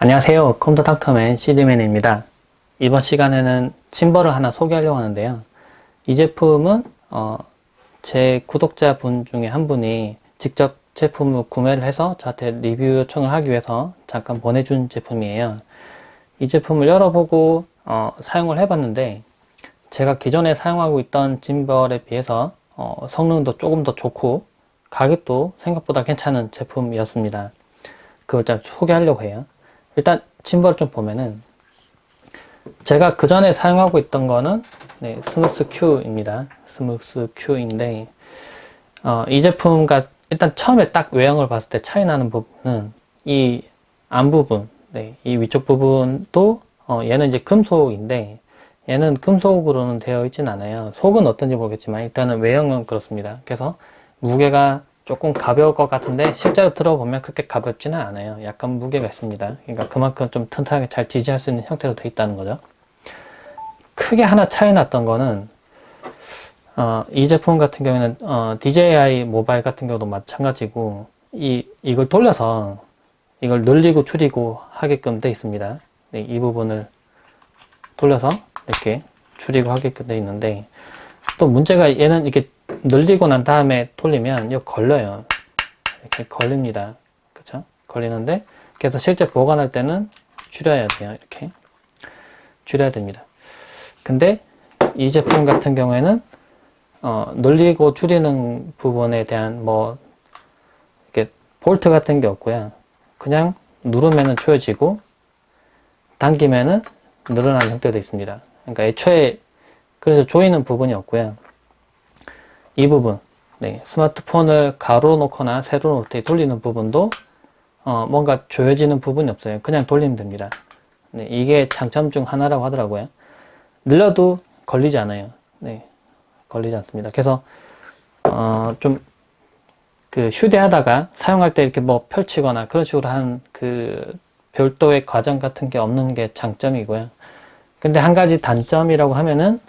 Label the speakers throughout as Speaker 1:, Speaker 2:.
Speaker 1: 안녕하세요. 컴퓨터 닥터맨 CD맨입니다. 이번 시간에는 짐벌을 하나 소개하려고 하는데요. 이 제품은 어, 제 구독자 분 중에 한 분이 직접 제품을 구매를 해서 저한테 리뷰 요청을 하기 위해서 잠깐 보내준 제품이에요. 이 제품을 열어보고 어, 사용을 해봤는데 제가 기존에 사용하고 있던 짐벌에 비해서 어, 성능도 조금 더 좋고 가격도 생각보다 괜찮은 제품이었습니다. 그걸 좀 소개하려고 해요. 일단 짐벌 좀 보면은 제가 그 전에 사용하고 있던 거는 네, 스무스 Q입니다. 스무스 Q인데 어, 이 제품과 일단 처음에 딱 외형을 봤을 때 차이 나는 부분은 이 안 부분, 네, 이 위쪽 부분도 어, 얘는 이제 금속인데 얘는 금속으로는 되어 있진 않아요. 속은 어떤지 모르겠지만 일단은 외형은 그렇습니다. 그래서 무게가 조금 가벼울 것 같은데 실제로 들어보면 그렇게 가볍지는 않아요. 약간 무게가 있습니다. 그러니까 그만큼 좀 튼튼하게 잘 지지할 수 있는 형태로 되어 있다는 거죠. 크게 하나 차이 났던 거는 어, 이 제품 같은 경우에는 어, DJI 모바일 같은 경우도 마찬가지고 이 이걸 돌려서 이걸 늘리고 줄이고 하게끔 되어 있습니다. 네, 이 부분을 돌려서 이렇게 줄이고 하게끔 되어 있는데 또 문제가 얘는 이렇게 늘리고 난 다음에 돌리면 이거 걸려요. 이렇게 걸립니다. 그쵸? 걸리는데 그래서 실제 보관할 때는 줄여야 돼요. 이렇게 줄여야 됩니다. 근데 이 제품 같은 경우에는 어, 늘리고 줄이는 부분에 대한 뭐 이렇게 볼트 같은 게 없고요. 그냥 누르면은 조여지고 당기면은 늘어나는 형태도 있습니다. 그러니까 애초에 그래서 조이는 부분이 없고요. 이 부분, 네, 스마트폰을 가로 놓거나 세로 놓을 때 돌리는 부분도 어, 뭔가 조여지는 부분이 없어요. 그냥 돌리면 됩니다. 네, 이게 장점 중 하나라고 하더라고요. 늘려도 걸리지 않아요. 네, 걸리지 않습니다. 그래서 어, 좀 그 휴대하다가 사용할 때 이렇게 뭐 펼치거나 그런 식으로 한 그 별도의 과정 같은 게 없는 게 장점이고요. 근데 한 가지 단점이라고 하면은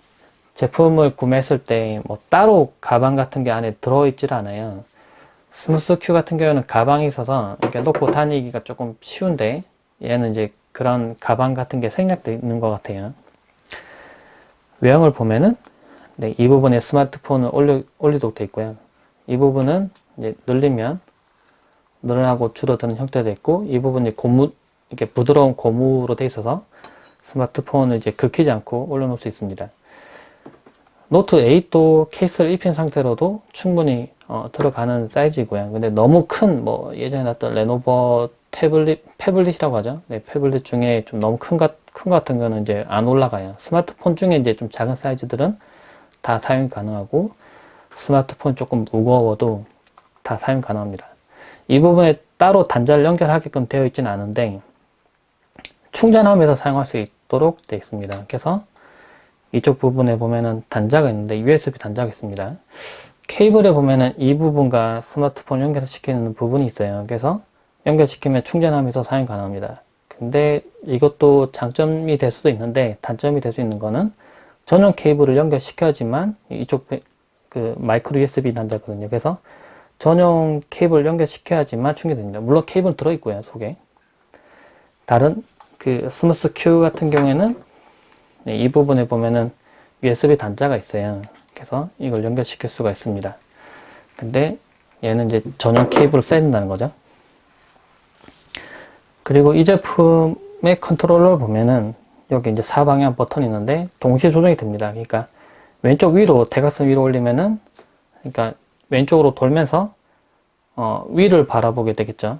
Speaker 1: 제품을 구매했을 때 뭐 따로 가방 같은 게 안에 들어있질 않아요. 스무스 큐 같은 경우는 가방이 있어서 이렇게 놓고 다니기가 조금 쉬운데 얘는 이제 그런 가방 같은 게 생략되어 있는 것 같아요. 외형을 보면은 네, 이 부분에 스마트폰을 올려, 올리도록 되어 있고요. 이 부분은 이제 늘리면 늘어나고 줄어드는 형태도 있고 이 부분이 고무 이렇게 부드러운 고무로 되어 있어서 스마트폰을 이제 긁히지 않고 올려놓을 수 있습니다. 노트 8도 케이스를 입힌 상태로도 충분히 어, 들어가는 사이즈이고요. 근데 너무 큰 뭐 예전에 났던 레노버 태블릿 패블릿이라고 하죠. 네, 패블릿 중에 좀 너무 큰 것, 큰 것 같은 거는 이제 안 올라가요. 스마트폰 중에 이제 좀 작은 사이즈들은 다 사용이 가능하고 스마트폰 조금 무거워도 다 사용 가능합니다. 이 부분에 따로 단자를 연결하게끔 되어 있지는 않은데 충전하면서 사용할 수 있도록 되어 있습니다. 그래서 이쪽 부분에 보면은 단자가 있는데 USB 단자가 있습니다. 케이블에 보면은 이 부분과 스마트폰 연결시키는 부분이 있어요. 그래서 연결시키면 충전하면서 사용 가능합니다. 근데 이것도 장점이 될 수도 있는데 단점이 될 수 있는 거는 전용 케이블을 연결시켜야지만 이쪽 그 마이크로 USB 단자거든요. 그래서 전용 케이블 연결시켜야지만 충전됩니다. 물론 케이블 들어있고요, 속에. 다른 그 스무스 큐 같은 경우에는 네, 이 부분에 보면은 USB 단자가 있어요. 그래서 이걸 연결시킬 수가 있습니다. 근데 얘는 이제 전용 케이블을 써야 된다는 거죠. 그리고 이 제품의 컨트롤러를 보면은 여기 이제 사방향 버튼이 있는데 동시 조정이 됩니다. 그러니까 왼쪽 위로 대각선 위로 올리면은 그러니까 왼쪽으로 돌면서 어, 위를 바라보게 되겠죠.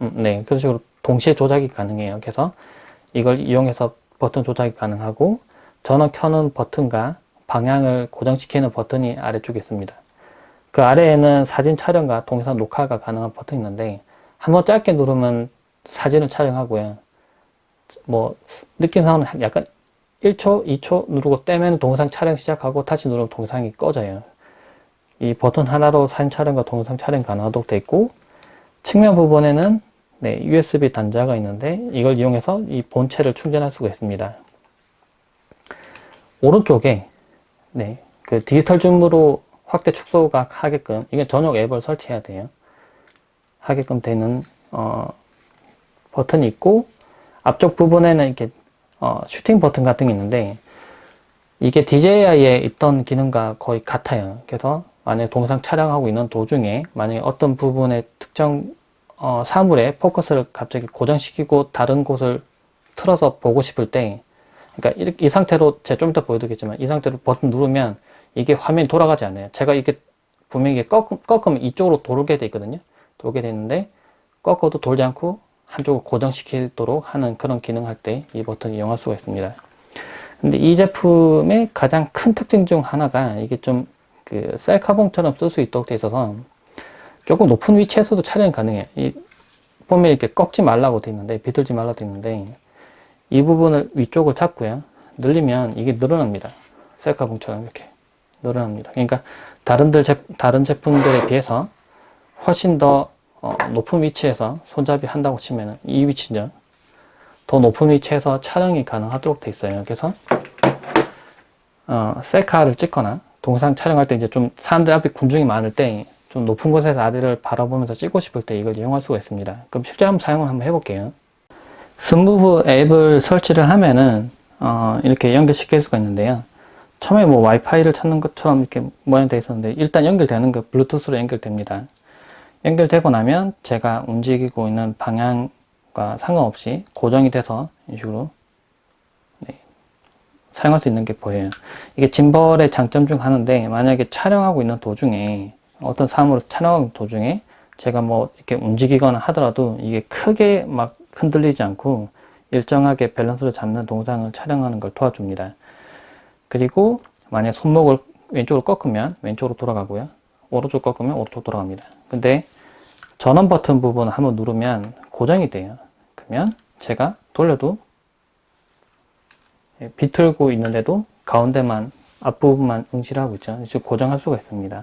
Speaker 1: 음, 네, 그런 식으로 동시에 조작이 가능해요. 그래서 이걸 이용해서 버튼 조작이 가능하고 전원 켜는 버튼과 방향을 고정시키는 버튼이 아래쪽에 있습니다. 그 아래에는 사진 촬영과 동영상 녹화가 가능한 버튼이 있는데 한번 짧게 누르면 사진을 촬영하고요. 뭐 느낌상으로 약간 1초, 2초 누르고 떼면 동영상 촬영 시작하고 다시 누르면 동영상이 꺼져요. 이 버튼 하나로 사진 촬영과 동영상 촬영 가능하도록 되어 있고 측면 부분에는 네, USB 단자가 있는데 이걸 이용해서 이 본체를 충전할 수가 있습니다. 오른쪽에 네, 그 디지털 줌으로 확대 축소가 하게끔 이게 전용 앱을 설치해야 돼요. 하게끔 되는 어, 버튼이 있고 앞쪽 부분에는 이렇게 어, 슈팅 버튼 같은 게 있는데 이게 DJI에 있던 기능과 거의 같아요. 그래서 만약에 동상 촬영하고 있는 도중에 만약에 어떤 부분에 특정 어, 사물에 포커스를 갑자기 고정시키고 다른 곳을 틀어서 보고 싶을 때 그러니까 이렇게 이 상태로 제가 좀 이따 보여드리겠지만 이 상태로 버튼 누르면 이게 화면이 돌아가지 않아요. 제가 이게 분명히 이게 꺾, 꺾으면 이쪽으로 돌게 돼 있거든요. 돌게 되는데 꺾어도 돌지 않고 한쪽을 고정시키도록 하는 그런 기능 할 때 이 버튼을 이용할 수가 있습니다. 근데 이 제품의 가장 큰 특징 중 하나가 이게 좀 그 셀카봉처럼 쓸 수 있도록 돼 있어서 조금 높은 위치에서도 촬영이 가능해요. 이 보면 이렇게 꺾지 말라고 돼 있는데 비틀지 말라고 돼 있는데 이 부분을 위쪽을 잡고요. 늘리면 이게 늘어납니다. 셀카 봉처럼 이렇게 늘어납니다. 그러니까 다른들 제, 다른 제품들에 비해서 훨씬 더 어, 높은 위치에서 손잡이 한다고 치면은 이 위치죠. 더 높은 위치에서 촬영이 가능하도록 돼 있어요. 그래서 어, 셀카를 찍거나 동상 촬영할 때 이제 좀 사람들 앞에 군중이 많을 때 좀 높은 곳에서 아래를 바라보면서 찍고 싶을 때 이걸 이용할 수가 있습니다. 그럼 실제 한번 사용을 한번 해볼게요. 스무브 앱을 설치를 하면은 어, 이렇게 연결시킬 수가 있는데요. 처음에 뭐 와이파이를 찾는 것처럼 이렇게 모양되어 있었는데 일단 연결되는 거 블루투스로 연결됩니다. 연결되고 나면 제가 움직이고 있는 방향과 상관없이 고정이 돼서 이런 식으로 네, 사용할 수 있는 게 보여요. 이게 짐벌의 장점 중 하나인데 만약에 촬영하고 있는 도중에 어떤 사물을 촬영하는 도중에 제가 뭐 이렇게 움직이거나 하더라도 이게 크게 막 흔들리지 않고 일정하게 밸런스를 잡는 동상을 촬영하는 걸 도와줍니다. 그리고 만약 손목을 왼쪽으로 꺾으면 왼쪽으로 돌아가고요. 오른쪽 꺾으면 오른쪽 돌아갑니다. 근데 전원 버튼 부분을 한번 누르면 고정이 돼요. 그러면 제가 돌려도 예, 비틀고 있는데도 가운데만 앞부분만 응시를 하고 있죠. 이제 고정할 수가 있습니다.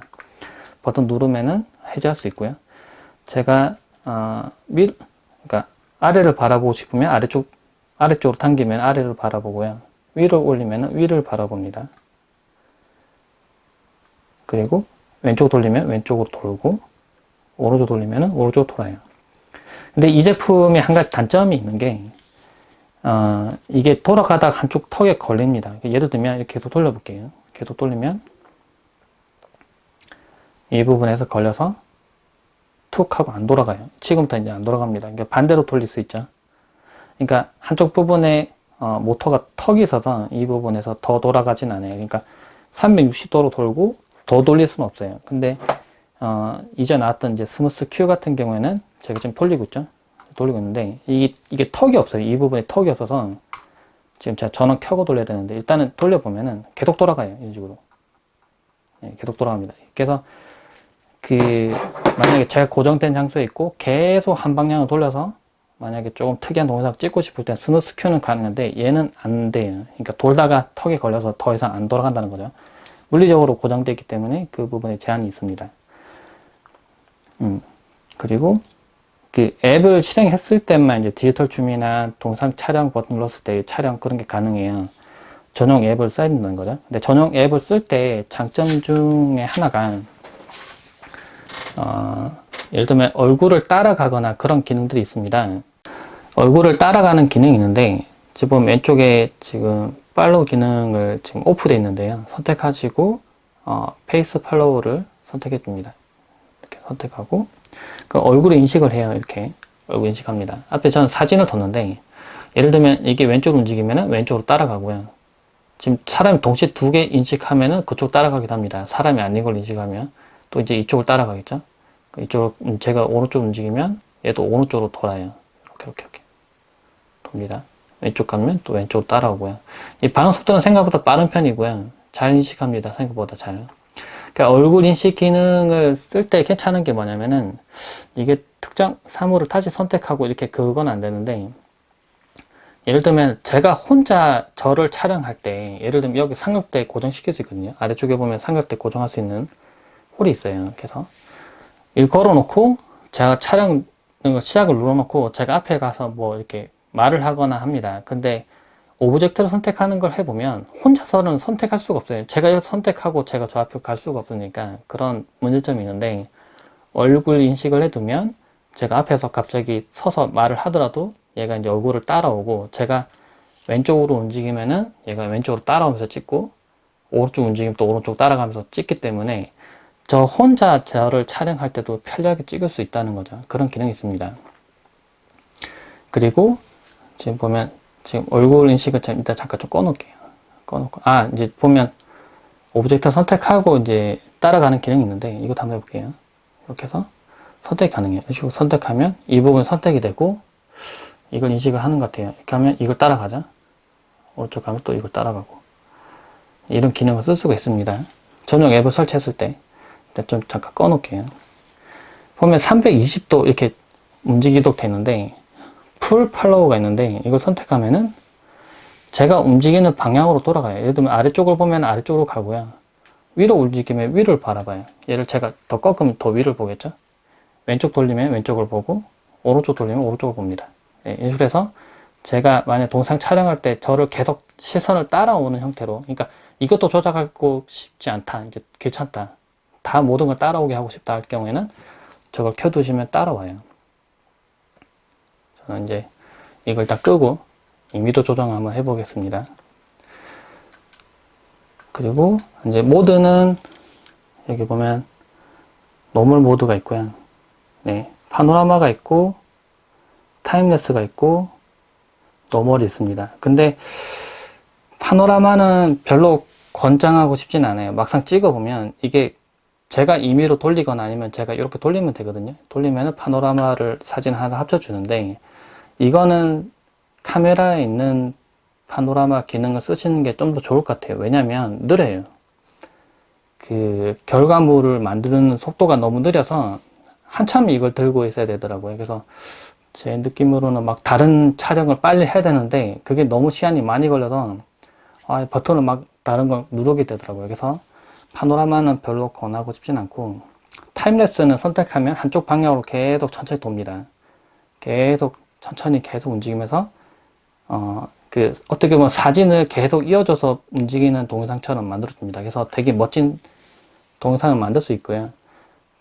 Speaker 1: 버튼 누르면은 해제할 수 있고요. 제가 어, 위, 그러니까 아래를 바라보고 싶으면 아래쪽 아래쪽으로 당기면 아래를 바라보고요. 위로 올리면 위를 바라봅니다. 그리고 왼쪽 돌리면 왼쪽으로 돌고 오른쪽 돌리면 오른쪽으로 돌아요. 근데 이 제품이 한 가지 단점이 있는 게 어, 이게 돌아가다가 한쪽 턱에 걸립니다. 예를 들면 계속 돌려볼게요. 계속 돌리면 이 부분에서 걸려서 툭 하고 안 돌아가요. 지금부터 이제 안 돌아갑니다. 그러니까 반대로 돌릴 수 있죠. 그러니까 한쪽 부분에 어, 모터가 턱이 있어서 이 부분에서 더 돌아가진 않아요. 그러니까 360도로 돌고 더 돌릴 수는 없어요. 근데 어, 이제 나왔던 이제 스무스 Q 같은 경우에는 제가 지금 돌리고 있죠. 돌리고 있는데 이게, 이게 턱이 없어요. 이 부분에 턱이 없어서 지금 제가 전원 켜고 돌려야 되는데 일단은 돌려보면은 계속 돌아가요. 이런 식으로. 네, 계속 돌아갑니다. 그래서 그 만약에 제가 고정된 장소에 있고 계속 한 방향을 돌려서 만약에 조금 특이한 동영상 찍고 싶을 때 스무스 큐는 가능한데 얘는 안 돼요. 그러니까 돌다가 턱에 걸려서 더 이상 안 돌아간다는 거죠. 물리적으로 고정되어 있기 때문에 그 부분에 제한이 있습니다. 음, 그리고 그 앱을 실행했을 때만 이제 디지털 줌이나 동상 촬영 버튼 눌렀을 때 촬영 그런 게 가능해요. 전용 앱을 써야 된다는 거죠. 근데 전용 앱을 쓸 때 장점 중에 하나가 어, 예를 들면 얼굴을 따라가거나 그런 기능들이 있습니다. 얼굴을 따라가는 기능이 있는데 지금 왼쪽에 지금 팔로우 기능을 지금 오프되어 있는데요. 선택하시고 어, 페이스 팔로우를 선택해 줍니다. 이렇게 선택하고 그 얼굴을 인식을 해요. 이렇게 얼굴 인식합니다. 앞에 저는 사진을 뒀는데 예를 들면 이게 왼쪽으로 움직이면 왼쪽으로 따라가고요. 지금 사람이 동시에 두 개 인식하면은 그쪽 따라가기도 합니다. 사람이 아닌 걸 인식하면 또 이제 이쪽을 따라가겠죠. 이쪽 제가 오른쪽 움직이면 얘도 오른쪽으로 돌아요. 이렇게 이렇게 이렇게 돕니다. 왼쪽 가면 또 왼쪽으로 따라오고요. 이 반응 속도는 생각보다 빠른 편이고요. 잘 인식합니다. 생각보다 잘. 그러니까 얼굴 인식 기능을 쓸 때 괜찮은 게 뭐냐면은 이게 특정 사물을 다시 선택하고 이렇게 그건 안 되는데 예를 들면 제가 혼자 저를 촬영할 때 예를 들면 여기 삼각대 있거든요. 아래쪽에 보면 삼각대 고정할 수 있는 홀이 있어요. 그래서 일 걸어놓고 제가 촬영 시작을 눌러놓고 제가 앞에 가서 뭐 이렇게 말을 하거나 합니다. 근데 오브젝트를 선택하는 걸 해보면 혼자서는 선택할 수가 없어요. 제가 선택하고 제가 저 앞에 갈 수가 없으니까 그런 문제점이 있는데 얼굴 인식을 해두면 제가 앞에서 갑자기 서서 말을 하더라도 얘가 이제 얼굴을 따라오고 제가 왼쪽으로 움직이면은 얘가 왼쪽으로 따라오면서 찍고 오른쪽 움직이면 또 오른쪽 따라가면서 찍기 때문에 저 혼자 저를 촬영할 때도 편리하게 찍을 수 있다는 거죠. 그런 기능이 있습니다. 그리고 지금 보면 지금 얼굴 인식을 참 일단 잠깐 좀 꺼놓을게요. 꺼놓고 아 이제 보면 오브젝트 선택하고 이제 따라가는 기능이 있는데 이것도 한번 해볼게요. 이렇게 해서 선택이 가능해요. 이런 식으로 선택하면 이 부분 선택이 되고 이걸 인식을 하는 것 같아요. 이렇게 하면 이걸 따라가자. 오른쪽 가면 또 이걸 따라가고 이런 기능을 쓸 수가 있습니다. 전용 앱을 설치했을 때 좀 잠깐 꺼놓을게요. 보면 320도 이렇게 움직이도록 되는데 풀 팔로우가 있는데 이걸 선택하면은 제가 움직이는 방향으로 돌아가요. 예를 들면 아래쪽을 보면 아래쪽으로 가고요. 위로 움직이면 위를 바라봐요. 얘를 제가 더 꺾으면 더 위를 보겠죠? 왼쪽 돌리면 왼쪽을 보고 오른쪽 돌리면 오른쪽을 봅니다. 예, 해서 제가 만약 동상 촬영할 때 저를 계속 시선을 따라오는 형태로 그러니까 이것도 조작하고 싶지 않다. 이제 귀찮다. 다 모든 걸 따라오게 하고 싶다 할 경우에는 저걸 켜두시면 따라와요. 저는 이제 이걸 다 끄고 임의도 조정 한번 해보겠습니다. 그리고 이제 모드는 여기 보면 노멀 모드가 있고요. 네, 파노라마가 있고 타임레스가 있고 노멀이 있습니다. 근데 파노라마는 별로 권장하고 싶진 않아요. 막상 찍어보면 이게 제가 임의로 돌리거나 아니면 제가 이렇게 돌리면 되거든요. 돌리면은 파노라마를 사진 하나 합쳐주는데 이거는 카메라에 있는 파노라마 기능을 쓰시는 게 좀 더 좋을 것 같아요. 왜냐면 느려요. 그 결과물을 만드는 속도가 너무 느려서 한참 이걸 들고 있어야 되더라고요. 그래서 제 느낌으로는 막 다른 촬영을 빨리 해야 되는데 그게 너무 시간이 많이 걸려서 아, 버튼을 막 다른 걸 누르게 되더라고요. 그래서 파노라마는 별로 권하고 싶진 않고 타임랩스는 선택하면 한쪽 방향으로 계속 천천히 돕니다. 계속 천천히 계속 움직이면서 어, 그 어떻게 보면 사진을 계속 이어져서 움직이는 동영상처럼 만들어줍니다. 그래서 되게 멋진 동영상을 만들 수 있고요.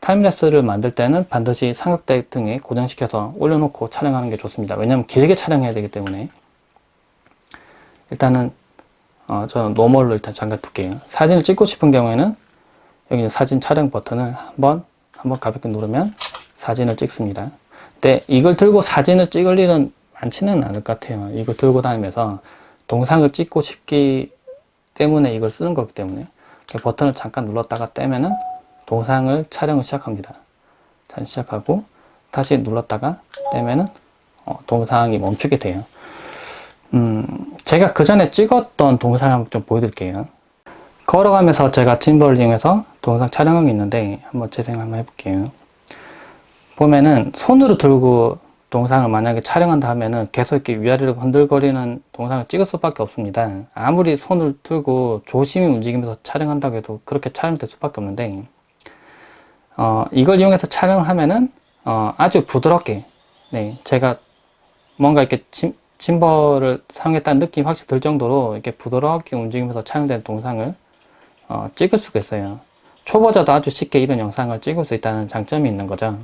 Speaker 1: 타임랩스를 만들 때는 반드시 삼각대 등에 고정시켜서 올려놓고 촬영하는 게 좋습니다. 왜냐하면 길게 촬영해야 되기 때문에 일단은 어, 저는 노멀로 일단 잠깐 둘게요. 사진을 찍고 싶은 경우에는 여기 사진 촬영 버튼을 한번 한번 가볍게 누르면 사진을 찍습니다. 근데 이걸 들고 사진을 찍을 일은 많지는 않을 것 같아요. 이걸 들고 다니면서 동상을 찍고 싶기 때문에 이걸 쓰는 거기 때문에 버튼을 잠깐 눌렀다가 떼면은 동상을 촬영을 시작합니다. 잘 시작하고 다시 눌렀다가 떼면은 어, 동상이 멈추게 돼요. 음, 제가 그 전에 찍었던 동영상 한번 좀 보여드릴게요. 걸어가면서 제가 이용해서 동영상 촬영한 게 있는데 한번 재생 한번 해볼게요. 보면은 손으로 들고 동영상을 만약에 촬영한다 하면은 계속 이렇게 위아래로 흔들거리는 동영상을 찍을 수밖에 없습니다. 아무리 손을 들고 조심히 움직이면서 촬영한다고 해도 그렇게 촬영될 수밖에 없는데 어, 이걸 이용해서 촬영하면은 어, 아주 부드럽게 네, 제가 뭔가 이렇게 짐, 짐벌을 사용했다는 느낌이 확실히 들 정도로 이렇게 부드럽게 움직이면서 촬영된 동상을 어, 찍을 수가 있어요. 초보자도 아주 쉽게 이런 영상을 찍을 수 있다는 장점이 있는 거죠.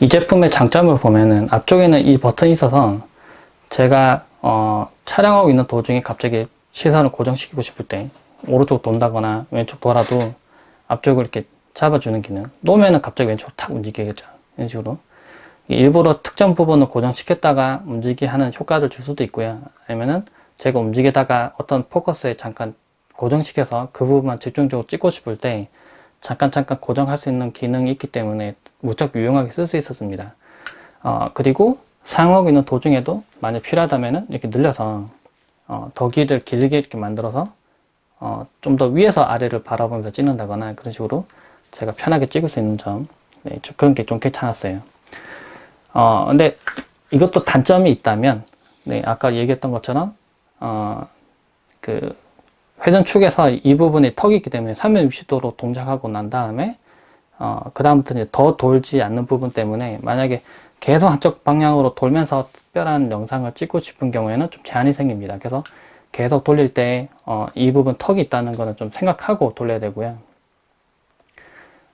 Speaker 1: 이 제품의 장점을 보면은 앞쪽에는 이 버튼이 있어서 제가 어, 촬영하고 있는 도중에 갑자기 시선을 고정시키고 싶을 때 오른쪽 돈다거나 왼쪽 돌아도 앞쪽을 이렇게 잡아주는 기능 놓으면은 갑자기 왼쪽으로 탁 움직이겠죠 이런 식으로 일부러 특정 부분을 고정시켰다가 움직이게 하는 효과를 줄 수도 있고요 아니면은 제가 움직이다가 어떤 포커스에 잠깐 고정시켜서 그 부분만 집중적으로 찍고 싶을 때 잠깐 잠깐 고정할 수 있는 기능이 있기 때문에 무척 유용하게 쓸 수 있었습니다. 어, 그리고 사용하고 있는 도중에도 만약 필요하다면 이렇게 늘려서 어, 더 길을 길게 이렇게 만들어서 어, 좀 더 위에서 아래를 바라보면서 찍는다거나 그런 식으로 제가 편하게 찍을 수 있는 점 네, 좀 그런 게 좀 괜찮았어요. 어, 근데 이것도 단점이 있다면 네, 아까 얘기했던 것처럼 어, 그 회전 축에서 이 부분에 턱이 있기 때문에 360도로 동작하고 난 다음에 어, 그 다음부터 이제 더 돌지 않는 부분 때문에 만약에 계속 한쪽 방향으로 돌면서 특별한 영상을 찍고 싶은 경우에는 좀 제한이 생깁니다. 그래서 계속 돌릴 때, 어, 이 부분 턱이 있다는 거는 좀 생각하고 돌려야 되고요.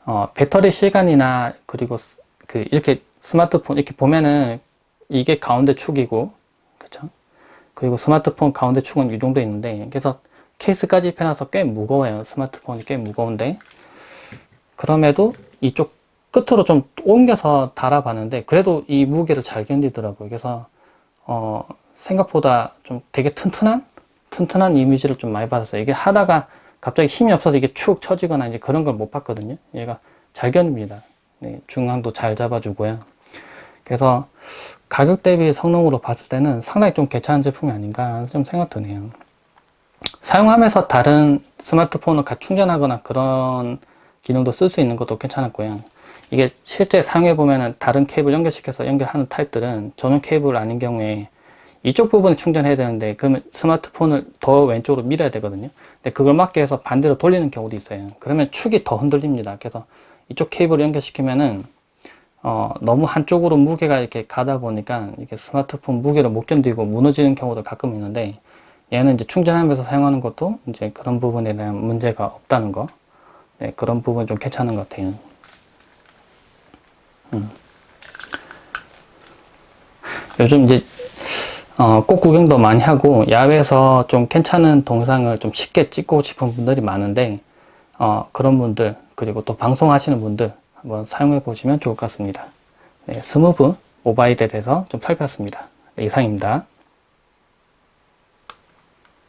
Speaker 1: 어, 배터리 시간이나 그리고 그 이렇게 스마트폰 이렇게 보면은 이게 가운데 축이고, 그쵸? 그리고 스마트폰 가운데 축은 이 정도 있는데, 그래서 케이스까지 펴놔서 꽤 무거워요. 스마트폰이 꽤 무거운데. 그럼에도 이쪽 끝으로 좀 옮겨서 달아봤는데, 그래도 이 무게를 잘 견디더라고요. 그래서, 어, 생각보다 좀 되게 튼튼한? 튼튼한 이미지를 좀 많이 받았어요. 이게 하다가 갑자기 힘이 없어서 이게 축 처지거나 이제 그런 걸 못 봤거든요. 얘가 잘 견딥니다. 네, 중앙도 잘 잡아주고요. 그래서 가격 대비 성능으로 봤을 때는 상당히 좀 괜찮은 제품이 아닌가 좀 생각 드네요. 사용하면서 다른 스마트폰을 같이 충전하거나 그런 기능도 쓸 수 있는 것도 괜찮았고요. 이게 실제 사용해 보면은 다른 케이블 연결시켜서 연결하는 타입들은 전용 케이블 아닌 경우에 이쪽 부분을 충전해야 되는데 그러면 스마트폰을 더 왼쪽으로 밀어야 되거든요. 근데 그걸 막기 위해서 반대로 돌리는 경우도 있어요. 그러면 축이 더 흔들립니다. 그래서 이쪽 케이블을 연결시키면은 어, 너무 한쪽으로 무게가 이렇게 가다 보니까 이게 스마트폰 무게를 못 견디고 무너지는 경우도 가끔 있는데 얘는 이제 충전하면서 사용하는 것도 이제 그런 부분에 대한 문제가 없다는 거. 네, 그런 부분 좀 괜찮은 것 같아요. 음. 요즘 이제 어, 꽃 구경도 많이 하고 야외에서 좀 괜찮은 동상을 좀 쉽게 찍고 싶은 분들이 많은데 어, 그런 분들 그리고 또 방송하시는 분들 한번 사용해 보시면 좋을 것 같습니다. 네, 스무브 모바일에 대해서 좀 살펴봤습니다. 네, 이상입니다.